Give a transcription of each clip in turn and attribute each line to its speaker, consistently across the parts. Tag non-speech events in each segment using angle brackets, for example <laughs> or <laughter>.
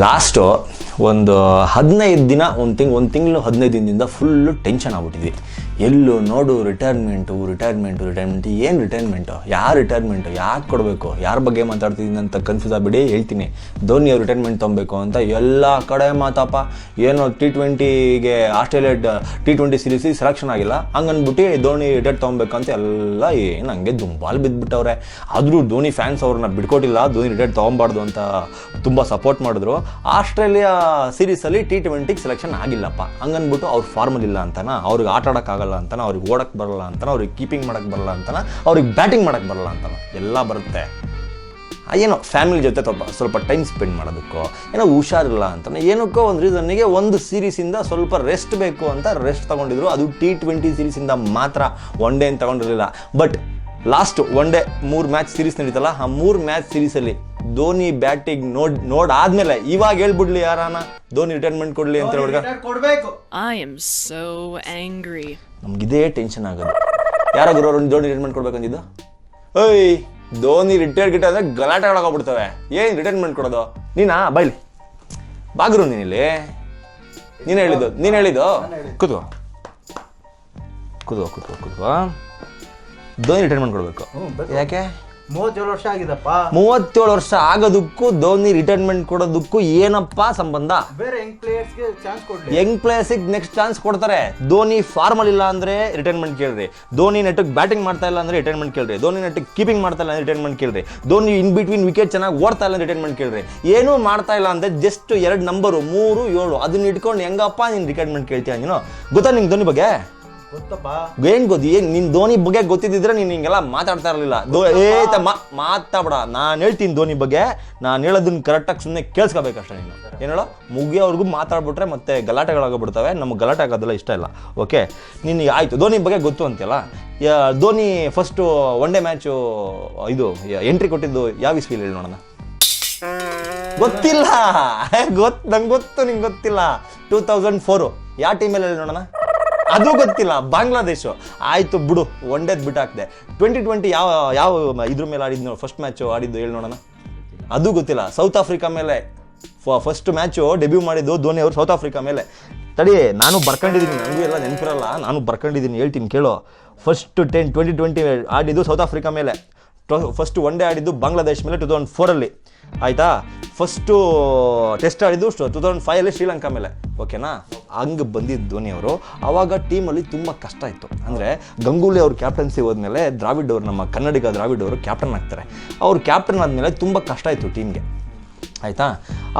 Speaker 1: Last ಒಂದು ಹದಿನೈದು ದಿನ ಒಂದು ತಿಂಗ್ ಒಂದು ತಿಂಗಳು ಹದಿನೈದು ದಿನದಿಂದ ಫುಲ್ಲು ಟೆನ್ಷನ್ ಆಗ್ಬಿಟ್ಟಿದ್ವಿ ಎಲ್ಲೂ ನೋಡು ರಿಟೈರ್ಮೆಂಟು ರಿಟೈರ್ಮೆಂಟು ರಿಟೈರ್ಮೆಂಟ್ ಏನು ರಿಟೈರ್ಮೆಂಟು ಯಾರು ರಿಟೈರ್ಮೆಂಟು ಯಾಕೆ ಕೊಡಬೇಕು? ಯಾರ ಬಗ್ಗೆ ಮಾತಾಡ್ತಿದ್ದೀನಿ ಅಂತ ಕನ್ಫ್ಯೂಸ್ ಆಗಿಬಿಡಿ, ಹೇಳ್ತೀನಿ. ಧೋನಿ ಅವ್ರು ರಿಟೈರ್ಮೆಂಟ್ ತೊಗೊಬೇಕು ಅಂತ ಎಲ್ಲ ಕಡೆ ಮಾತಪ್ಪ ಏನೋ ಟಿ ಟ್ವೆಂಟಿಗೆ Australia T twenty series selection ಆಗಿಲ್ಲ. ಹಂಗನ್ಬಿಟ್ಟು ಧೋನಿ ರಿಟೈರ್ ತೊಗೊಬೇಕು ಅಂತ ಎಲ್ಲ ಏನು ಹಂಗೆ ದುಂಬಾಲ್ ಬಿದ್ದುಬಿಟ್ಟವ್ರೆ ಆದರೂ ಧೋನಿ ಫ್ಯಾನ್ಸ್ ಅವ್ರನ್ನ ಬಿಡ್ಕೊಟ್ಟಿಲ್ಲ, ಧೋನಿ ರಿಟೈರ್ ತೊಗೊಬಾರ್ದು ಅಂತ ತುಂಬ ಸಪೋರ್ಟ್ ಮಾಡಿದ್ರು. ಆಸ್ಟ್ರೇಲಿಯಾ ಸಿರೀಸಲ್ಲಿ ಟಿ ಟ್ವೆಂಟಿಗೆ ಸೆಲೆಕ್ಷನ್ ಆಗಿಲ್ಲಪ್ಪ. ಹಂಗನ್ಬಿಟ್ಟು ಅವ್ರು ಫಾರ್ಮಲ್ ಇಲ್ಲ ಅಂತನ? ಅವ್ರಿಗೆ ಆಟ ಆಡೋಕ್ಕಾಗಲ್ಲ. ಅಂತನ ಅವ್ರಿಗೆ ಓಡಕ್ಕೆ ಬರಲ್ಲ ಅಂತನ ಅವ್ರಿಗೆ ಕೀಪಿಂಗ್ ಮಾಡೋಕ್ಕೆ ಬರಲ್ಲ ಅಂತನ ಅವ್ರಿಗೆ ಬ್ಯಾಟಿಂಗ್ ಮಾಡೋಕ್ಕೆ ಬರಲ್ಲ ಅಂತನ ಎಲ್ಲ ಬರುತ್ತೆ. ಏನೋ ಫ್ಯಾಮಿಲಿ ಜೊತೆ ಸ್ವಲ್ಪ ಸ್ವಲ್ಪ ಟೈಮ್ ಸ್ಪೆಂಡ್ ಮಾಡೋದಕ್ಕೋ ಏನೋ ಹುಷಾರಿಲ್ಲ ಅಂತಾನೆ ಏನಕ್ಕೋ ಒಂದು ರೀಸನ್ಗೆ ಒಂದು ಸೀರೀಸಿಂದ ಸ್ವಲ್ಪ ರೆಸ್ಟ್ ಬೇಕು ಅಂತ ರೆಸ್ಟ್ ತಗೊಂಡಿದ್ರು. ಅದು ಟಿ ಟ್ವೆಂಟಿ ಸೀರೀಸಿಂದ ಮಾತ್ರ ಒನ್ ಡೇ ಅಂತ ತಗೊಂಡಿರಲಿಲ್ಲ. ಬಟ್ ಲಾಸ್ಟ್ ಒನ್ ಡೇ ಮೂರು ಮ್ಯಾಚ್ ಸೀರೀಸ್ ನಡೀತಲ್ಲ ಆ ಮೂರು ಮ್ಯಾಚ್ ಸೀರೀಸಲ್ಲಿ ಧೋನಿ ಬ್ಯಾಟಿಂಗ್ ನೋಡ್ ನೋಡಾದ್ಮೇಲೆ ಇವಾಗ ಹೇಳ್ಬಿಡ್ಲಿ ಯಾರಾನ ಧೋನಿ ರಿಟೈರ್ಮೆಂಟ್ ಕೊಡ್ಲಿ ಅಂತ ಹುಡ್ಗ ನಮ್ಗಿದೇ ಟೆನ್ಷನ್ ಆಗೋದು. ಯಾರೋ ಗುರು ಒಂದು ಧೋನಿ ರಿಟೈರ್ಮೆಂಟ್ ಕೊಡ್ಬೇಕಂದಿದ್ದು ಓಯ್ ಧೋನಿ ರಿಟೈರ್ ಗಿಟ ಅಂದರೆ ಗಲಾಟೆ ಒಳಗೋಗ್ಬಿಡ್ತವೆ ಏನು ರಿಟೈರ್ಮೆಂಟ್ ಕೊಡೋದು ನೀನಾ? ಬೈಲಿ ಬಾಗ್ರು ನೀನಿಲ್ಲಿ ನೀನು ಹೇಳಿದ್ದು ನೀನು ಹೇಳಿದ್ದು. ಕೂತ್ಕೋ. ಕುದುವ ಕೂತ್ಕೋ ಕೂತ್ಕೋ. ಧೋನಿ ರಿಟೈರ್ಮೆಂಟ್ ಕೊಡಬೇಕು ಯಾಕೆ?
Speaker 2: ಮೂವತ್ತೇಳು ವರ್ಷ ಆಗಿದಪ್ಪ.
Speaker 1: ಮೂವತ್ತೇಳು ವರ್ಷ ಆಗೋದಕ್ಕೂ ಧೋನಿ ರಿಟೈರ್ಮೆಂಟ್ ಕೊಡೋದಕ್ಕೂ ಏನಪ್ಪ ಸಂಬಂಧ?
Speaker 2: ಬೇರೆ ಯಂಗ್ ಪ್ಲೇಯರ್ಸ್ಗೆ ಚಾನ್ಸ್ ಕೊಡ್ಲಿ.
Speaker 1: ಯಂಗ್ ಪ್ಲೇಯರ್ಸಿಗೆ ನೆಕ್ಸ್ಟ್ ಚಾನ್ಸ್ ಕೊಡ್ತಾರೆ. ಧೋನಿ ಫಾರ್ಮಲ್ ಇಲ್ಲ ಅಂದ್ರೆ ರಿಟೈರ್ಮೆಂಟ್ ಕೇಳ್ರಿ. ಧೋನಿ ನೆಟ್ಟಿಗೆ ಬ್ಯಾಟಿಂಗ್ ಮಾಡ್ತಾ ಇಲ್ಲ ಅಂದ್ರೆ ರಿಟೈರ್ಮೆಂಟ್ ಕೇಳ್ರಿ. ಧೋನಿ ನೆಟ್ಟಿಗೆ ಕೀಪಿಂಗ್ ಮಾಡ್ತಾ ಇಲ್ಲ ಅಂದ್ರೆ ರಿಟೈರ್ಮೆಂಟ್ ಕೇಳ್ರಿ. ಧೋನಿ ಇನ್ ಬಿಟ್ವೀನ್ ವಿಕೆಟ್ ಚೆನ್ನಾಗಿ ಓಡ್ತಾ ಇಲ್ಲ ರಿಟೈರ್ಮೆಂಟ್ ಕೇಳ್ರಿ. ಏನೂ ಮಾಡ್ತಾ ಇಲ್ಲ ಅಂದ್ರೆ ಜಸ್ಟ್ ಎರಡು ನಂಬರು ಮೂರು ಏಳು ಅದನ್ನ ಇಟ್ಕೊಂಡು ಹೆಂಗಪ್ಪ ನೀನು ರಿಟೈರ್ಮೆಂಟ್ ಕೇಳ್ತೀಯ ನೀನು? ಗೊತ್ತಾ ನಿಂಗೆ ಧೋನಿ ಬಗ್ಗೆ? ಏನ್ ಗೊತ್ತಿ ಏನ್ ನಿನ್ ಧೋನಿ ಬಗ್ಗೆ ಗೊತ್ತಿದ್ರೆ ನೀನು ಹಿಂಗೆಲ್ಲ ಮಾತಾಡ್ತಾ ಇರಲಿಲ್ಲ. ಏ ಮಾತಾಡ ನಾನು ಹೇಳ್ತೀನಿ ಧೋನಿ ಬಗ್ಗೆ. ನಾನು ಹೇಳೋದನ್ನ ಕರೆಕ್ಟಾಗಿ ಸುಮ್ಮನೆ ಕೇಳಿಸ್ಕೋಬೇಕಷ್ಟೇ ನೀನು. ಏನು ಹೇಳೋ? ಮುಗಿಯೋವರೆಗೂ ಮಾತಾಡ್ಬಿಟ್ರೆ ಮತ್ತೆ ಗಲಾಟೆಗಳಾಗ್ಬಿಡ್ತವೆ. ನಮ್ಗೆ ಗಲಾಟೆ ಆಗೋದೆಲ್ಲ ಇಷ್ಟ ಇಲ್ಲ. ಓಕೆ ನಿನಗೆ ಆಯ್ತು. ಧೋನಿ ಬಗ್ಗೆ ಗೊತ್ತು ಅಂತೀಯಲ್ಲ? ಯಾ- Dhoni first one day match ಇದು ಎಂಟ್ರಿ ಕೊಟ್ಟಿದ್ದು ಯಾವ ಇಸ್ವಿಲಿ ಹೇಳಿ ನೋಡೋಣ? ಗೊತ್ತಿಲ್ಲ. <laughs> ಗೊತ್ತು ನಂಗೆ ಗೊತ್ತು ನಿಂಗೆ ಗೊತ್ತಿಲ್ಲ. ಟೂ ತೌಸಂಡ್ ಫೋರು ಯಾವ ಟೀಮಲ್ಲಿ ಹೇಳಿ ನೋಡೋಣ? ಅದು ಗೊತ್ತಿಲ್ಲ, ಬಾಂಗ್ಲಾದೇಶ. ಆಯಿತು ಬಿಡು ಒನ್ ಡೇದ್ ಬಿಟ್ಟು ಹಾಕ್ದೆ ಟ್ವೆಂಟಿ ಟ್ವೆಂಟಿ ಯಾವ ಯಾವ ಇದ್ರ ಮೇಲೆ ಆಡಿದ್ದು ಫಸ್ಟ್ ಮ್ಯಾಚು ಆಡಿದ್ದು ಹೇಳಿ ನೋಡೋಣ. ಅದು ಗೊತ್ತಿಲ್ಲ ಸೌತ್ ಆಫ್ರಿಕಾ ಮೇಲೆ. ಫಸ್ಟ್ ಮ್ಯಾಚು ಡೆಬ್ಯೂ ಮಾಡಿದ್ದು ಧೋನಿ ಅವರು ಸೌತ್ ಆಫ್ರಿಕಾ ಮೇಲೆ. ತಡಿ, ನಾನು ಬರ್ಕೊಂಡಿದ್ದೀನಿ ನನಗೂ ಎಲ್ಲ ನೆನಪಿರಲ್ಲ, ನಾನು ಬರ್ಕೊಂಡಿದ್ದೀನಿ, ಹೇಳ್ತೀನಿ, ಕೇಳು. ಫಸ್ಟ್ ಟೆನ್ ಟ್ವೆಂಟಿ ಟ್ವೆಂಟಿ ಆಡಿದ್ದು ಸೌತ್ ಆಫ್ರಿಕಾ ಮೇಲೆ. ಫಸ್ಟ್ ಒನ್ ಡೇ ಆಡಿದ್ದು ಬಾಂಗ್ಲಾದೇಶ್ ಮೇಲೆ ಟೂ ತೌಸಂಡ್ ಫೋರಲ್ಲಿ ಆಯಿತಾ? ಫಸ್ಟು ಟೆಸ್ಟ್ ಆಡಿದ್ದು ಟು ತೌಸಂಡ್ ಫೈವಲ್ಲಿ ಶ್ರೀಲಂಕಾ ಮೇಲೆ. ಓಕೆನಾ ಹಂಗೆ ಬಂದಿದ್ದು ಧೋನಿ ಅವರು ಆವಾಗ ಟೀಮಲ್ಲಿ ತುಂಬ ಕಷ್ಟ ಇತ್ತು. ಅಂದರೆ ಗಂಗೂಲಿ ಅವ್ರ ಕ್ಯಾಪ್ಟನ್ಸಿ ಹೋದ್ಮೇಲೆ ದ್ರಾವಿಡ್ ಅವರು, ನಮ್ಮ ಕನ್ನಡಿಗ ದ್ರಾವಿಡ್ ಅವರು ಕ್ಯಾಪ್ಟನ್ ಆಗ್ತಾರೆ. ಅವ್ರು ಕ್ಯಾಪ್ಟನ್ ಆದಮೇಲೆ ತುಂಬ ಕಷ್ಟ ಇತ್ತು ಟೀಮ್ಗೆ ಆಯಿತಾ?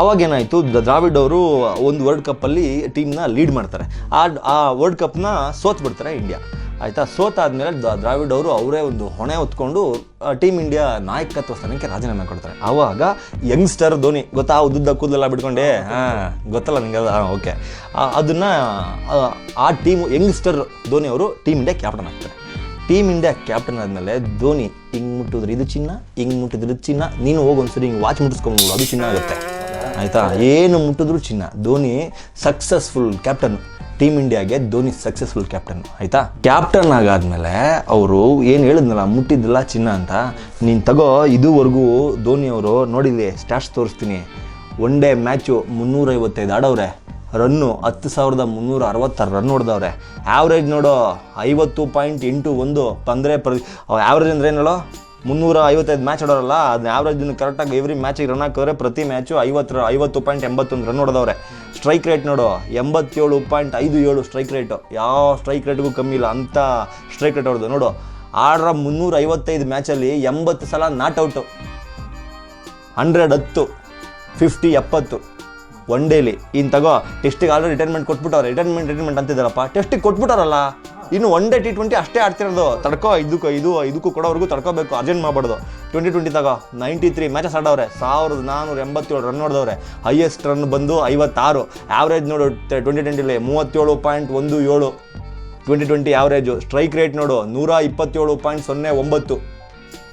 Speaker 1: ಅವಾಗೇನಾಯಿತು ದ್ರಾವಿಡ್ ಅವರು ಒಂದು ವರ್ಲ್ಡ್ ಕಪ್ಪಲ್ಲಿ ಟೀಮ್ನ ಲೀಡ್ ಮಾಡ್ತಾರೆ. ಆ ಆ ವರ್ಲ್ಡ್ ಕಪ್ನ ಸೋತ್ಬಿಡ್ತಾರೆ ಇಂಡಿಯಾ ಆಯಿತಾ? ಸೋತಾದ್ಮೇಲೆ ದ್ರಾವಿಡ್ ಅವರು ಅವರೇ ಒಂದು ಹೊಣೆ ಹೊತ್ಕೊಂಡು ಟೀಮ್ ಇಂಡಿಯಾ ನಾಯಕತ್ವ ಸ್ಥಾನಕ್ಕೆ ರಾಜೀನಾಮೆ ಕೊಡ್ತಾರೆ. ಆವಾಗ ಯಂಗ್ಸ್ಟರ್ ಧೋನಿ, ಗೊತ್ತಾ? ಉದ್ದುದ್ದ ಕೂದಲೆಲ್ಲ ಬಿಟ್ಕೊಂಡೆ. ಹಾಂ, ಗೊತ್ತಲ್ಲ ನಿಮಗೆ ಹಾಂ ಓಕೆ ಅದನ್ನು, ಆ ಟೀಮು ಯಂಗ್ಸ್ಟರ್ ಧೋನಿ ಅವರು ಟೀಮ್ ಇಂಡಿಯಾ ಕ್ಯಾಪ್ಟನ್ ಆಗ್ತಾರೆ. ಟೀಮ್ ಇಂಡಿಯಾ ಕ್ಯಾಪ್ಟನ್ ಆದಮೇಲೆ ಧೋನಿ ಹಿಂಗೆ ಮುಟ್ಟಿದ್ರೆ ಇದು ಚಿನ್ನ, ಹಿಂಗೆ ಮುಟ್ಟಿದ್ರೆ ಚಿನ್ನ. ನೀನು ಹೋಗಿ ಒಂದ್ಸರಿ ಹಿಂಗೆ ವಾಚ್ ಮುಟ್ಟಿಸ್ಕೊಂಬೋದು ಅದು ಚಿನ್ನ ಆಗುತ್ತೆ. ಆಯಿತಾ? ಏನು ಮುಟ್ಟಿದ್ರು ಚಿನ್ನ. ಧೋನಿ ಸಕ್ಸಸ್ಫುಲ್ ಕ್ಯಾಪ್ಟನ್ ಟೀಮ್ ಇಂಡಿಯಾಗೆ ಧೋನಿ ಸಕ್ಸಸ್ಫುಲ್ ಕ್ಯಾಪ್ಟನ್ ಆಯಿತಾ? ಕ್ಯಾಪ್ಟನ್ ಆಗಾದ್ಮೇಲೆ ಅವರು ಏನು ಹೇಳಿದ್ನಲ್ಲ, ಮುಟ್ಟಿದ್ದಿಲ್ಲ ಚಿನ್ನ ಅಂತ? ನೀನು ತಗೋ, ಇದುವರೆಗೂ ಧೋನಿ ಅವರು ನೋಡಿದ್ವಿ ಸ್ಟ್ಯಾಟ್ಸ್ ತೋರಿಸ್ತೀನಿ. ಒನ್ ಡೇ ಮ್ಯಾಚು ಮುನ್ನೂರೈವತ್ತೈದು ಆಡವ್ರೆ. ರನ್ನು ಹತ್ತು ಸಾವಿರದ ಮುನ್ನೂರ ಅರವತ್ತಾರು ರನ್ ಹೊಡೆದವ್ರೆ. ಆವ್ರೇಜ್ ನೋಡು, ಐವತ್ತು ಪಾಯಿಂಟ್ ಎಂಟು ಒಂದು ಅಂದರೆ ಪ್ರ ಆವ್ರೇಜ್ ಅಂದ್ರೆ ಏನು ಮುನ್ನೂರ ಐವತ್ತೈದು ಮ್ಯಾಚ್ ಆಡೋರಲ್ಲ ಅದನ್ನ ಆವ್ರೇಜ್ ಕರೆಕ್ಟಾಗಿ ಎವ್ರಿ ಮ್ಯಾಚಿಗೆ ರನ್ ಹಾಕಿದ್ರೆ ಪ್ರತಿ ಮ್ಯಾಚು ಐವತ್ತು ಐವತ್ತು ಪಾಯಿಂಟ್ ಎಂಬತ್ತೊಂದು ರನ್ ಹೊಡೆದವ್ರೆ. ಸ್ಟ್ರೈಕ್ ರೇಟ್ ನೋಡು, ಎಂಬತ್ತೇಳು ಪಾಯಿಂಟ್ ಐದು ಏಳು ಸ್ಟ್ರೈಕ್ ರೇಟು ಯಾವ ಸ್ಟ್ರೈಕ್ ರೇಟ್ಗೂ ಕಮ್ಮಿ ಇಲ್ಲ ಅಂಥ ಸ್ಟ್ರೈಕ್ ರೇಟ್ ಹೊಡೆದು ನೋಡು ಆಡ್ರ ಮುನ್ನೂರ ಐವತ್ತೈದು ಮ್ಯಾಚಲ್ಲಿ ಎಂಬತ್ತು ಸಲ ನಾಟ್ ಔಟು ಹಂಡ್ರೆಡ್ ಹತ್ತು ಫಿಫ್ಟಿ ಎಪ್ಪತ್ತು ಒನ್ ಡೇಲಿ ಇನ್ನು ತಗೋ ಟೆಸ್ಟಿಗೆ ಆಲ್ರೆಡಿ ರಿಟೈರ್ಮೆಂಟ್ ಕೊಟ್ಬಿಟ್ಟವ್ರೆ. ರಿಟೈರ್ಮೆಂಟ್ ರಿಟೈರ್ಮೆಂಟ್ ಅಂತಿದ್ದಾರಪ್ಪ. ಟೆಸ್ಟಿಗೆ ಕೊಟ್ಬಿಟ್ಟಾರಲ್ಲ ಇನ್ನು ಒನ್ ಡೇ ಟಿ ಟ್ವೆಂಟಿ ಅಷ್ಟೇ ಆಡ್ತಿರೋದು. ತಡ್ಕೋ ಇದಕ್ಕೂ ಇದು, ಇದಕ್ಕೂ ಕೊಡೋವರೆಗೂ ತಡ್ಕೋಬೇಕು. ಅರ್ಜೆಂಟ್ ಮಾಡಬಾರ್ದು ಟ್ವೆಂಟಿ ಟ್ವೆಂಟಿ ತಗೋ ನೈಂಟಿ ತ್ರೀ ಮ್ಯಾಚಸ್ ಆಡವ್ರೆ. ಸಾವಿರದ ನಾನ್ನೂರ ಎಂಬತ್ತೇಳು ರನ್ ಹೊಡೆದವ್ರೆ. ಹೈಯೆಸ್ಟ್ ರನ್ ಬಂದು ಐವತ್ತಾರು. ಆವ್ರೇಜ್ ನೋಡು ಟ್ವೆಂಟಿ ಟ್ವೆಂಟಿಲಿ ಮೂವತ್ತೇಳು ಪಾಯಿಂಟ್ ಒಂದು ಏಳು. Twenty twenty average strike rate ನೋಡು, ನೂರ ಇಪ್ಪತ್ತೇಳು ಪಾಯಿಂಟ್ ಸೊನ್ನೆ ಒಂಬತ್ತು.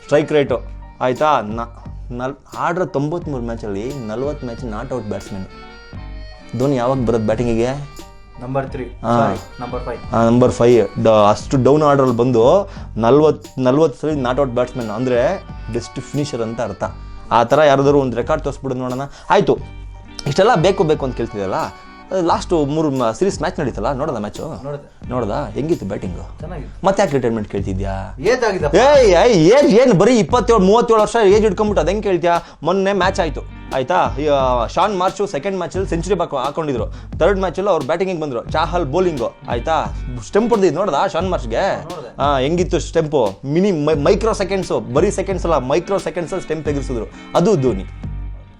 Speaker 1: ಸ್ಟ್ರೈಕ್ ರೇಟು ಆಯಿತಾ? ನ, ನಲ್, ಆಡ್ರ ತೊಂಬತ್ತ್ಮೂರು ಮ್ಯಾಚಲ್ಲಿ ನಲ್ವತ್ತು match not out batsman Dhoni ಯಾವಾಗ ಬರೋದು ಬ್ಯಾಟಿಂಗಿಗೆ
Speaker 2: number three. Number five
Speaker 1: number five ಅಷ್ಟು ಡೌನ್ ಆರ್ಡ್ರಲ್ಲಿ ಬಂದು ನಲ್ವತ್ತು ನಲ್ವತ್ತು ಸರಿ ನಾಟ್ ಔಟ್ ಬ್ಯಾಟ್ಸ್ಮನ್ ಅಂದರೆ ಬೆಸ್ಟ್ ಫಿನಿಷರ್ ಅಂತ ಅರ್ಥ. ಆ ಥರ ಯಾರಾದರೂ ಒಂದು ರೆಕಾರ್ಡ್ ತೋರಿಸ್ಬಿಡೋದು ನೋಡೋಣ. ಆಯಿತು ಇಷ್ಟೆಲ್ಲ ಬೇಕು ಬೇಕು ಅಂತ ಕೇಳ್ತಿದ್ಯಲ್ಲ ಲಾಸ್ಟ್ ಮೂರು ಸೀರೀಸ್ ಮ್ಯಾಚ್ ನಡೀತಲ್ಲ? ನೋಡೋದ ಮ್ಯಾಚು
Speaker 2: ನೋಡದ.
Speaker 1: ಹೆಂಗಿತ್ತು ಬ್ಯಾಟಿಂಗು ಮತ್ತೆ ಯಾಕೆ ರಿಟೈರ್ಮೆಂಟ್ ಕೇಳ್ತಿದ್ಯಾ?
Speaker 2: ಏಜ್
Speaker 1: ಏನು ಬರೀ ಇಪ್ಪತ್ತೇಳು ಮೂವತ್ತೇಳು ವರ್ಷ ಏಜ್ ಇಟ್ಕೊಂಡ್ಬಿಟ್ಟು ಅದು ಹೆಂಗ್ ಕೇಳ್ತೀಯಾ? ಮೊನ್ನೆ ಮ್ಯಾಚ್ ಆಯಿತು. ಆಯ್ತಾ? ಶಾನ್ ಮಾರ್ಚು ಸೆಕೆಂಡ್ ಮ್ಯಾಚಲ್ಲಿ ಸೆಂಚುರಿ ಬಾಕ್ ಹಾಕೊಂಡಿದ್ರು. ಥರ್ಡ್ ಮ್ಯಾಚಲ್ಲಿ ಅವ್ರು ಬ್ಯಾಟಿಂಗಿಗೆ ಬಂದರು. ಚಾಹಲ್ ಬೌಲಿಂಗು ಆಯ್ತಾ? ಸ್ಟೆಂಪ್ ಹೊಡೆದಿದ್ದು ನೋಡ್ದಾ ಶಾನ್ ಮಾರ್ಚ್ಗೆ? ಹೆಂಗಿತ್ತು ಸ್ಟೆಂಪು ಮಿನಿ ಮೈಕ್ರೋ ಸೆಕೆಂಡ್ಸು ಬರೀ ಸೆಕೆಂಡ್ಸ್ ಅಲ್ಲ ಮೈಕ್ರೋ ಸೆಕೆಂಡ್ಸಲ್ಲಿ ಸ್ಟೆಂಪ್ ತೆಗೆಸಿದ್ರು. ಅದು ಧೋನಿ.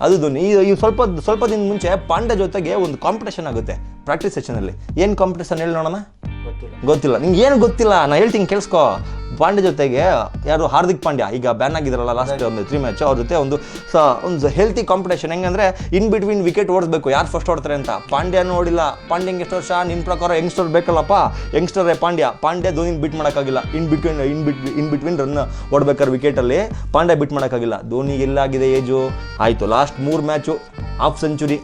Speaker 1: ಅದು ಧೋನಿ. ಈ ಈ ಸ್ವಲ್ಪ ಸ್ವಲ್ಪ ದಿನ ಮುಂಚೆ ಪಾಂಡ್ಯ ಜೊತೆಗೆ ಒಂದು ಕಾಂಪಿಟೇಷನ್ ಆಗುತ್ತೆ. ಪ್ರಾಕ್ಟೀಸ್ ಸೆಷನಲ್ಲಿ ಏನು ಕಾಂಪಿಟೇಷನ್ ಹೇಳಿ ನೋಡೋಣ?
Speaker 2: ಗೊತ್ತಿಲ್ಲ.
Speaker 1: ನಿಂಗೆ ಏನು ಗೊತ್ತಿಲ್ಲ? ನಾನು ಹೇಳ್ತೀನಿ ಕೇಳಿಸ್ಕೊ. ಪಾಂಡ್ಯ ಜೊತೆಗೆ ಯಾರು ಹಾರ್ದಿಕ್ ಪಾಂಡ್ಯ ಈಗ ಬ್ಯಾನ್ ಆಗಿದ್ರಲ್ಲ ಲಾಸ್ಟ್ ಒಂದು ತ್ರೀ ಮ್ಯಾಚ್ ಅವ್ರ ಜೊತೆ ಒಂದು ಸ ಒಂದು ಹೆಲ್ತಿ ಕಾಂಪಿಟೇಷನ್ ಹೆಂಗಂದ್ರೆ ಇನ್ ಬಿಟ್ವೀನ್ ವಿಕೆಟ್ ಓಡಿಸ್ಬೇಕು ಯಾರು ಫಸ್ಟ್ ಓಡ್ತಾರೆ ಅಂತ. ಪಾಂಡ್ಯ ನೋಡಿಲ್ಲ. ಪಾಂಡ್ಯ ಎಷ್ಟು ವರ್ಷ ನಿನ್ನ ಪ್ರಕಾರ ಯಂಗ್ಸ್ಟರ್ ಬೇಕಲ್ಲಪ್ಪ? ಯಂಗ್ಸ್ಟರೇ ಪಾಂಡ್ಯ. ಪಾಂಡ್ಯ ಧೋನಿ ಬಿಟ್ ಮಾಡೋಕ್ಕಾಗಿಲ್ಲ. In between in bit in between run ಓಡ್ಬೇಕಾದ್ರೆ ವಿಕೆಟಲ್ಲಿ ಪಾಂಡ್ಯ ಬಿಟ್ ಮಾಡೋಕ್ಕಾಗಿಲ್ಲ. ಧೋನಿ ಎಲ್ಲಾಗಿದೆ ಏಜು ಆಯಿತು ಲಾಸ್ಟ್ ಮೂರು ಮ್ಯಾಚು ಹಾಫ್ ಸೆಂಚುರಿ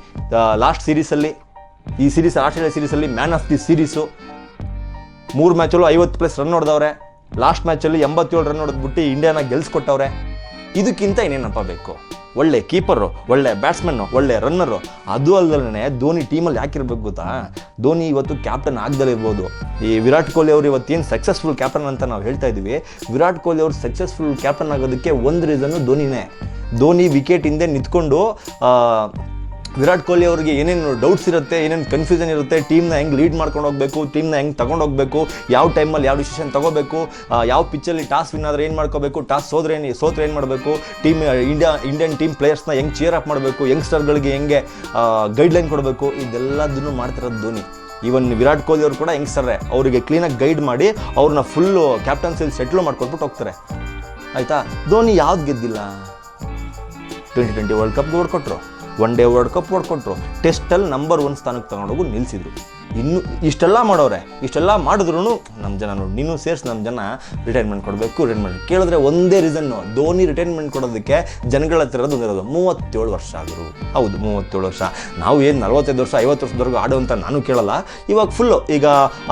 Speaker 1: ಲಾಸ್ಟ್ ಸೀರೀಸಲ್ಲಿ ಈ ಸೀರೀಸ್ ಆಸ್ಟ್ರೇಲಿಯಾ ಸೀರೀಸಲ್ಲಿ ಮ್ಯಾನ್ ಆಫ್ ದಿ ಸೀರೀಸು ಮೂರು ಮ್ಯಾಚಲ್ಲೂ ಐವತ್ತು ಪ್ಲಸ್ ರನ್ ಹೊಡೆದವ್ರೆ. ಲಾಸ್ಟ್ ಮ್ಯಾಚಲ್ಲಿ ಎಂಬತ್ತೇಳು ರನ್ ಹೊಡೆದ್ಬಿಟ್ಟು ಇಂಡಿಯಾನ ಗೆಲ್ಸ್ಕೊಟ್ಟವ್ರೆ. ಇದಕ್ಕಿಂತ ಇನ್ನೇನಪ್ಪ ಬೇಕು? ಒಳ್ಳೆ ಕೀಪರು ಒಳ್ಳೆ ಬ್ಯಾಟ್ಸ್ಮನ್ನು ಒಳ್ಳೆ ರನ್ನರು ಅದು ಅಲ್ಲದೇ ಧೋನಿ ಟೀಮಲ್ಲಿ ಯಾಕಿರ್ಬೇಕು ಗೊತ್ತಾ? ಧೋನಿ ಇವತ್ತು ಕ್ಯಾಪ್ಟನ್ ಇರ್ಬೋದು ಈ ವಿರಾಟ್ ಕೊಹ್ಲಿ ಅವರು ಇವತ್ತೇನು ಸಕ್ಸಸ್ಫುಲ್ ಕ್ಯಾಪ್ಟನ್ ಅಂತ ನಾವು ಹೇಳ್ತಾ ಇದ್ದೀವಿ. ವಿರಾಟ್ ಕೊಹ್ಲಿ ಅವರು ಸಕ್ಸಸ್ಫುಲ್ ಕ್ಯಾಪ್ಟನ್ ಆಗೋದಕ್ಕೆ ಒಂದು ರೀಸನ್ನು ಧೋನಿನೇ. ಧೋನಿ ವಿಕೆಟ್ ಹಿಂದೆ ನಿಂತ್ಕೊಂಡು ವಿರಾಟ್ ಕೊಹ್ಲಿ ಅವರಿಗೆ ಏನೇನು ಡೌಟ್ಸ್ ಇರುತ್ತೆ, ಏನೇನು ಕನ್ಫ್ಯೂಷನ್ ಇರುತ್ತೆ ಟೀಮ್ನ ಹೆಂಗೆ ಲೀಡ್ ಮಾಡ್ಕೊಂಡು ಹೋಗಬೇಕು ಟೀಮ್ನ ಹೆಂಗೆ ತಗೊಂಡು ಹೋಗಬೇಕು, ಯಾವ ಟೈಮಲ್ಲಿ ಯಾವ ಡಿಸಿಷನ್ ತಗೋಬೇಕು ಯಾವ ಪಿಚ್ಚಲ್ಲಿ ಟಾಸ್ ವಿನ್ ಆದರೆ ಏನು ಮಾಡ್ಕೋಬೇಕು ಟಾಸ್ ಸೋದ್ರೆ ಏನು, ಸೋತ್ರೆ ಏನು ಮಾಡಬೇಕು ಟೀಮ್ ಇಂಡಿಯಾ ಇಂಡಿಯನ್ ಟೀಮ್ ಪ್ಲೇಯರ್ಸ್ನ ಹೆಂಗೆ ಚೇರ್ ಅಪ್ ಮಾಡಬೇಕು ಯಂಗ್ಸ್ಟರ್ಗಳಿಗೆ ಹೆಂಗೆ ಗೈಡ್ಲೈನ್ ಕೊಡಬೇಕು, ಇದೆಲ್ಲದನ್ನು ಮಾಡ್ತಿರೋದು ಧೋನಿ. ಈವನ್ ವಿರಾಟ್ ಕೊಹ್ಲಿ ಅವರು ಕೂಡ ಯಂಗ್ಸ್ಟರ್ರೆ ಅವರಿಗೆ ಕ್ಲೀನಾಗಿ ಗೈಡ್ ಮಾಡಿ ಅವ್ರನ್ನ ಫುಲ್ಲು ಕ್ಯಾಪ್ಟನ್ಸಿಲಿ ಸೆಟ್ಲ್ ಮಾಡ್ಕೊಟ್ಬಿಟ್ಟು ಹೋಗ್ತಾರೆ. ಆಯಿತಾ? ಧೋನಿ ಯಾವ್ದು ಗೆದ್ದಿಲ್ಲ? ಟ್ವೆಂಟಿ ಟ್ವೆಂಟಿ ವರ್ಲ್ಡ್ ಕಪ್ಗೆ ಹೊಡ್ಕೊಟ್ರು ಒನ್ ಡೇ ವರ್ಲ್ಡ್ ಕಪ್ ಹೊಡ್ಕೊಟ್ರು ಟೆಸ್ಟಲ್ಲಿ ನಂಬರ್ ಒನ್ ಸ್ಥಾನಕ್ಕೆ ತಗೊಂಡೋಗಿ ನಿಲ್ಲಿಸಿದ್ರು ಇನ್ನು ಇಷ್ಟೆಲ್ಲ ಮಾಡೋರೆ, ಇಷ್ಟೆಲ್ಲ ಮಾಡಿದ್ರು ನಮ್ಮ ಜನ ನೋಡಿ, ನೀನು ಸೇರಿಸಿ ನಮ್ಮ ಜನ ರಿಟೈರ್ಮೆಂಟ್ ಕೊಡಬೇಕು ರಿಟೈರ್ಮೆಂಟ್ ಕೇಳಿದ್ರೆ ಒಂದೇ ರೀಸನ್ನು ಧೋನಿ ರಿಟೈರ್ಮೆಂಟ್ ಕೊಡೋದಕ್ಕೆ ಜನಗಳ ಹತ್ರ ಇರೋದು ಒಂದಿರೋದು ಮೂವತ್ತೇಳು ವರ್ಷ ಆದರು. ಹೌದು, ಮೂವತ್ತೇಳು ವರ್ಷ. ನಾವು ಏನು ನಲ್ವತ್ತೈದು ವರ್ಷ, ಐವತ್ತು ವರ್ಷದವರೆಗೂ ಆಡುವಂತ ನಾನು ಕೇಳಲ್ಲ. ಇವಾಗ ಫುಲ್ಲು ಈಗ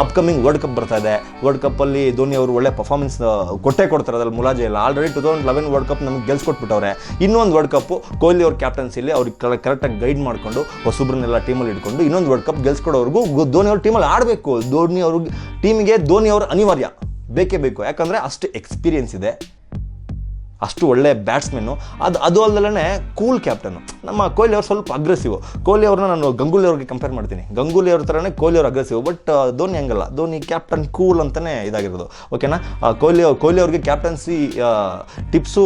Speaker 1: ಅಪ್ಕಮಿಂಗ್ ವರ್ಲ್ಡ್ ಕಪ್ ಬರ್ತಾ ಇದೆ. ವರ್ಲ್ಡ್ ಕಪ್ಪಲ್ಲಿ ಧೋನಿ ಅವರು ಒಳ್ಳೆ ಪರ್ಫಾರ್ಮೆನ್ಸ್ ಕೊಟ್ಟೆ ಕೊಡ್ತಾರೆ ಅದ್ರಲ್ಲಿ ಮುಲಾಜೆ ಇಲ್ಲ already two thousand eleven world cup ನಮಗೆ ಗೆಲ್ಸ್ಕೊಟ್ಬಿಟ್ಟವ್ರೆ. ಇನ್ನೊಂದು ವರ್ಲ್ಡ್ ಕಪ್ ಕೊಹ್ಲಿ ಅವ್ರ ಕ್ಯಾಪ್ಟನ್ಸಿಲಿ ಅವ್ರಿಗೆ ಕರೆಕ್ಟಾಗಿ ಗೈಡ್ ಮಾಡ್ಕೊಂಡು ಹೊಸಬ್ರನ್ನೆಲ್ಲ ಟೀಮಲ್ಲಿ ಇಟ್ಕೊಂಡು ಇನ್ನೊಂದು ವರ್ಲ್ಡ್ ಕಪ್ ಗೆಲ್ಸ್ಕೊಡೋರ್ಗೂ ಧೋನಿ ಅವ್ರ ಟೀಮಲ್ಲಿ ಆಡಬೇಕು. ಧೋನಿ ಅವ್ರಿಗೆ ಟೀಮಿಗೆ ಧೋನಿ ಅವರು ಅನಿವಾರ್ಯ. ಬೇಕೇ ಬೇಕು. ಯಾಕಂದರೆ ಅಷ್ಟು ಎಕ್ಸ್ಪೀರಿಯೆನ್ಸ್ ಇದೆ. ಅಷ್ಟು ಒಳ್ಳೆ ಬ್ಯಾಟ್ಸ್ಮನ್ನು ಅದು ಅದು ಅಲ್ಲದೇ ಕೂಲ್ ಕ್ಯಾಪ್ಟನು. ನಮ್ಮ ಕೊಹ್ಲಿ ಅವರು ಸ್ವಲ್ಪ ಅಗ್ರೆಸಿವ್ ಕೊಹ್ಲಿ ಅವ್ರನ್ನ ನಾನು ಗಂಗೂಲಿ ಅವ್ರಿಗೆ ಕಂಪೇರ್ ಮಾಡ್ತೀನಿ. ಗಂಗೂಲಿ ಅವ್ರ ಥರನೇ ಕೊಹ್ಲಿ ಅವ್ರು ಅಗ್ರೆಸಿವ್ ಬಟ್ ಧೋನಿ ಹಂಗಲ್ಲ. ಧೋನಿ ಕ್ಯಾಪ್ಟನ್ ಕೂಲ್ ಅಂತಲೇ ಇದಾಗಿರೋದು. ಓಕೆನಾ ಕೊಹ್ಲಿ ಕೊಹ್ಲಿ ಅವ್ರಿಗೆ ಕ್ಯಾಪ್ಟನ್ಸಿ ಟಿಪ್ಸು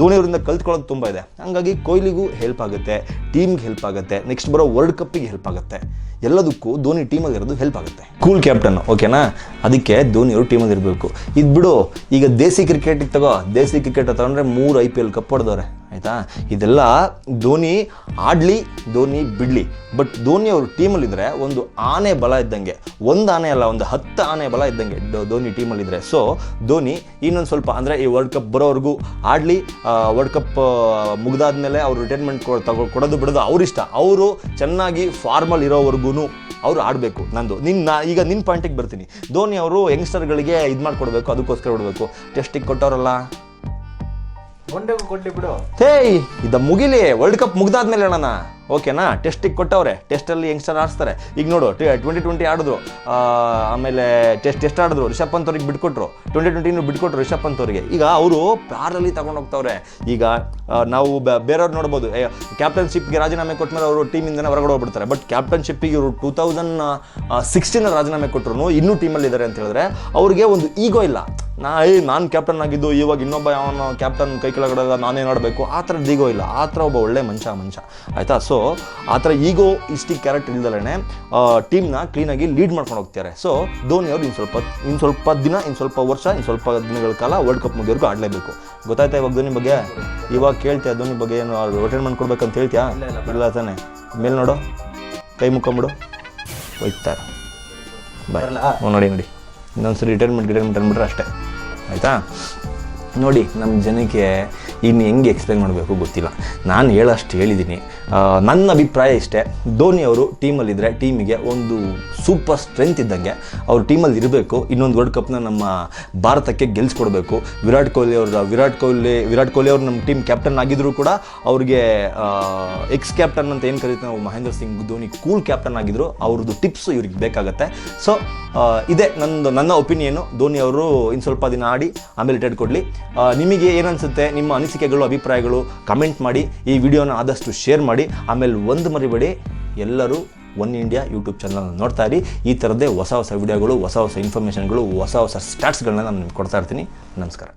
Speaker 1: ಧೋನಿ ಅವರಿಂದ ಕಲ್ತ್ಕೊಳ್ಳೋದು ತುಂಬ ಇದೆ. ಹಂಗಾಗಿ ಕೊಹ್ಲಿಗೂ ಹೆಲ್ಪ್ ಆಗುತ್ತೆ. ಟೀಮ್ಗೆ ಹೆಲ್ಪ್ ಆಗುತ್ತೆ. ನೆಕ್ಸ್ಟ್ ಬರೋ ವರ್ಲ್ಡ್ ಕಪ್ಪಿಗೆ ಹೆಲ್ಪ್ ಆಗುತ್ತೆ. ಎಲ್ಲದಕ್ಕೂ ಧೋನಿ ಟೀಮಲ್ಲಿ ಇರೋದು ಹೆಲ್ಪ್ ಆಗುತ್ತೆ. ಕೂಲ್ ಕ್ಯಾಪ್ಟನ್ ಓಕೆನಾ ಅದಕ್ಕೆ ಧೋನಿ ಅವರು ಟೀಮಲ್ಲಿ ಇರಬೇಕು. ಇದು ಬಿಡು ಈಗ ದೇಸಿ ಕ್ರಿಕೆಟಿಗೆ ತಗೋ. ದೇಸಿ ಕ್ರಿಕೆಟ್ ತಗೊಂಡ್ರೆ ಮೂರು ಐ ಪಿ ಎಲ್ ಕಪ್ ಹೊಡೆದವ್ರೆ, ಆಯಿತಾ? ಇದೆಲ್ಲ ಧೋನಿ ಆಡಲಿ, ಧೋನಿ ಬಿಡಲಿ. ಬಟ್ ಧೋನಿ ಅವರು ಟೀಮಲ್ಲಿದ್ದರೆ ಒಂದು ಆನೆ ಬಲ ಇದ್ದಂಗೆ, ಒಂದು ಆನೆ ಅಲ್ಲ, ಒಂದು ಹತ್ತು ಆನೆ ಬಲ ಇದ್ದಂಗೆ ಧೋನಿ ಟೀಮಲ್ಲಿದ್ದರೆ ಸೊ ಧೋನಿ ಇನ್ನೊಂದು ಸ್ವಲ್ಪ ಅಂದರೆ ಈ ವರ್ಲ್ಡ್ ಕಪ್ ಬರೋವರೆಗೂ ಆಡಲಿ ವರ್ಲ್ಡ್ ಕಪ್ ಮುಗ್ದಾದ್ಮೇಲೆ ಅವ್ರು ರಿಟೈರ್ಮೆಂಟ್ ತಗೋ, ಕೊಡೋದು ಬಿಡೋದು ಅವರಿಷ್ಟ. ಅವರು ಚೆನ್ನಾಗಿ ಫಾರ್ಮಲ್ ಇರೋವರೆಗೂ ಅವ್ರು ಆಡಬೇಕು ನಂದು. ನಿನ್ನ ಈಗ ನಿನ್ನ ಪಾಯಿಂಟಿಗೆ ಬರ್ತೀನಿ. ಧೋನಿ ಅವರು ಯಂಗ್ಸ್ಟರ್ಗಳಿಗೆ ಇದು ಮಾಡಿಕೊಡ್ಬೇಕು ಅದಕ್ಕೋಸ್ಕರ ಬಿಡಬೇಕು. ಟೆಸ್ಟಿಗೆ ಕೊಟ್ಟವರಲ್ಲ?
Speaker 2: ಬಿಡು.
Speaker 1: ಹೇಯ್, ಇದ ಮುಗಿಲಿ. ವರ್ಲ್ಡ್ ಕಪ್ ಮುಗ್ದಾದ್ಮೇಲೆ ಹೇಳೋಣ ಓಕೆನಾ ಟೆಸ್ಟಿಗೆ ಕೊಟ್ಟವ್ರೆ. ಟೆಸ್ಟಲ್ಲಿ ಯಂಗ್ಸ್ಟರ್ ಆಡಿಸ್ತಾರೆ. ಈಗ ನೋಡು ಟ್ವೆಂಟಿ ಟ್ವೆಂಟಿ ಆಡಿದ್ರು. ಆಮೇಲೆ ಟೆಸ್ಟ್ ಟೆಸ್ಟ್ ಆಡಿದ್ರು? ರಿಷಬ್ ಪಂತ್ ಅವ್ರಿಗೆ ಬಿಟ್ಕೊಟ್ರು. ಟ್ವೆಂಟಿ ಟ್ವೆಂಟಿನೂ ಬಿಟ್ಕೊಟ್ರು ರಿಷಬ್ ಪಂತ್ ಅವರಿಗೆ. ಈಗ ಅವರು ಪ್ಯಾರಲ್ಲಿ ಹೋಗ್ತವ್ರೆ. ಈಗ ನಾವು ಬೇರೆಯವ್ರು ನೋಡ್ಬೋದು. ಕ್ಯಾಪ್ಟನ್ಶಿಪ್ಗೆ ರಾಜೀನಾಮೆ ಕೊಟ್ಮೇಲೆ ಅವರು ಟೀಮಿಂದನೇ ಹೊರಗಡೆ ಹೋಗ್ಬಿಡ್ತಾರೆ. ಬಟ್ ಕ್ಯಾಪ್ಟನ್ಶಿಪ್ಪಿಗೆ ಇವರು ಟೂ ತೌಸಂಡ್ ಸಿಕ್ಸ್ಟೀನ್ ರಾಜೀನಾಮೆ ಕೊಟ್ಟರು ಇನ್ನೂ ಟೀಮಲ್ಲಿ ಇದ್ದಾರೆ ಅಂತ ಹೇಳಿದ್ರೆ ಅವ್ರಿಗೆ ಒಂದು ಈಗೋ ಇಲ್ಲ. ನಾ ಏ ನಾನು ಕ್ಯಾಪ್ಟನ್ ಆಗಿದ್ದು ಇವಾಗ ಇನ್ನೊಬ್ಬ ಯಾವನು ಕ್ಯಾಪ್ಟನ್ ಕೈ ಕೆಳಗಡೆ ನಾನೇ ಆಡಬೇಕು ಆ ಥರದ್ದು ಈಗೋ ಇಲ್ಲ. ಆ ಥರ ಒಬ್ಬ ಒಳ್ಳೆ ಮನುಷ್ಯ ಮನುಷ್ಯ ಆಯಿತಾ? ಸೊ ಆ ಥರ ಈಗೋ ಇಷ್ಟಿ ಕ್ಯಾರೆಕ್ಟರ್ ಇಲ್ದಲೇ ಟೀಮ್ನ ಕ್ಲೀನಾಗಿ ಲೀಡ್ ಮಾಡ್ಕೊಂಡು ಹೋಗ್ತಾರೆ ಸೊ ಧೋನಿ ಅವರು ಇನ್ನು ಸ್ವಲ್ಪ ಇನ್ನು ಸ್ವಲ್ಪ ದಿನ ಇನ್ನು ಸ್ವಲ್ಪ ವರ್ಷ ಇನ್ನು ಸ್ವಲ್ಪ ದಿನಗಳ ಕಾಲ ವರ್ಲ್ಡ್ ಕಪ್ ಮುಗಿಯೋರ್ಗೂ ಆಡಲೇಬೇಕು. ಗೊತ್ತಾಯ್ತಾ ಇವಾಗ ಧೋನಿ ಬಗ್ಗೆ? ಇವಾಗ ಕೇಳ್ತೀಯ ಧೋನಿ ಬಗ್ಗೆ ಏನು ರಿಟೈರ್ಮೆಂಟ್ ಕೊಡ್ಬೇಕಂತ ಹೇಳ್ತೀಯಾ?
Speaker 2: ಇಲ್ಲ,
Speaker 1: ತಾನೆ. ಮೇಲೆ ನೋಡು. ಕೈ ಮುಕ್ಕೊಂಬಿಡು. ಹೋಯ್ತಾರೆ ಬಾಯ್ ನೋಡಿ ನೋಡಿ. ಇನ್ನೊಂದ್ಸರಿ ರಿಟೈರ್ಮೆಂಟ್ ರಿಟೈರ್ಮೆಂಟ್ ಅಂದ್ಬಿಟ್ರೆ ಅಷ್ಟೇ. ಆಯಿತಾ? ನೋಡಿ ನಮ್ಮ ಜನಕ್ಕೆ ಇನ್ನು ಹೆಂಗೆ ಎಕ್ಸ್ಪ್ಲೈನ್ ಮಾಡಬೇಕು ಗೊತ್ತಿಲ್ಲ. ನಾನು ಹೇಳೋಷ್ಟು ಹೇಳಿದ್ದೀನಿ ನನ್ನ ಅಭಿಪ್ರಾಯ ಇಷ್ಟೇ. ಧೋನಿ ಅವರು ಟೀಮಲ್ಲಿದ್ದರೆ ಟೀಮಿಗೆ ಒಂದು ಸೂಪರ್ ಸ್ಟ್ರೆಂತ್ ಇದ್ದಂಗೆ ಅವ್ರು ಟೀಮಲ್ಲಿ ಇರಬೇಕು. ಇನ್ನೊಂದು ವರ್ಲ್ಡ್ ಕಪ್ನ ನಮ್ಮ ಭಾರತಕ್ಕೆ ಗೆಲ್ಸ್ಕೊಡ್ಬೇಕು. ವಿರಾಟ್ ಕೊಹ್ಲಿ ಅವರ, ವಿರಾಟ್ ಕೊಹ್ಲಿ ವಿರಾಟ್ ಕೊಹ್ಲಿ ಅವರು ನಮ್ಮ ಟೀಮ್ ಕ್ಯಾಪ್ಟನ್ ಆಗಿದ್ರು ಕೂಡ ಅವ್ರಿಗೆ ಎಕ್ಸ್ ಕ್ಯಾಪ್ಟನ್ ಅಂತ ಏನು ಕರಿತೀವಿ ನಾವು? ಮಹೇಂದ್ರ ಸಿಂಗ್, ಧೋನಿ ಕೂಲ್ ಕ್ಯಾಪ್ಟನ್ ಆಗಿದ್ರು ಅವ್ರದ್ದು ಟಿಪ್ಸ್ ಇವ್ರಿಗೆ ಬೇಕಾಗುತ್ತೆ. ಸೊ ಇದೇ ನಂದು, ನನ್ನ ಒಪಿನಿಯನು ಧೋನಿ ಅವರು ಇನ್ನು ಸ್ವಲ್ಪ ದಿನ ಆಡಿ ಆಮೇಲೆ ರಿಟೈರ್ಡ್ ಕೊಡಲಿ. ನಿಮಗೆ ಏನನ್ಸುತ್ತೆ ನಿಮ್ಮ ಅನಿಸಿಕೆಗಳು, ಅಭಿಪ್ರಾಯಗಳು ಕಮೆಂಟ್ ಮಾಡಿ, ಈ ವಿಡಿಯೋನ ಆದಷ್ಟು ಶೇರ್ ಮಾಡಿ, ಆಮೇಲೆ ಒಂದು ಮರಿಬೇಡಿ, ಎಲ್ಲರೂ ಒನ್ ಇಂಡಿಯಾ ಯೂಟ್ಯೂಬ್ ಚಾನಲ್ ನೋಡ್ತಾ ಇರಿ. ಈ ಥರದ್ದೇ ಹೊಸ ಹೊಸ ವಿಡಿಯೋಗಳು, ಹೊಸ ಹೊಸ ಇನ್ಫಾರ್ಮೇಷನ್ಗಳು ಹೊಸ ಹೊಸ ಸ್ಟಾಟ್ಸ್ಗಳನ್ನ ನಾನು ನಿಮ್ಗೆ ಕೊಡ್ತಾ ಇರ್ತೀನಿ. ನಮಸ್ಕಾರ.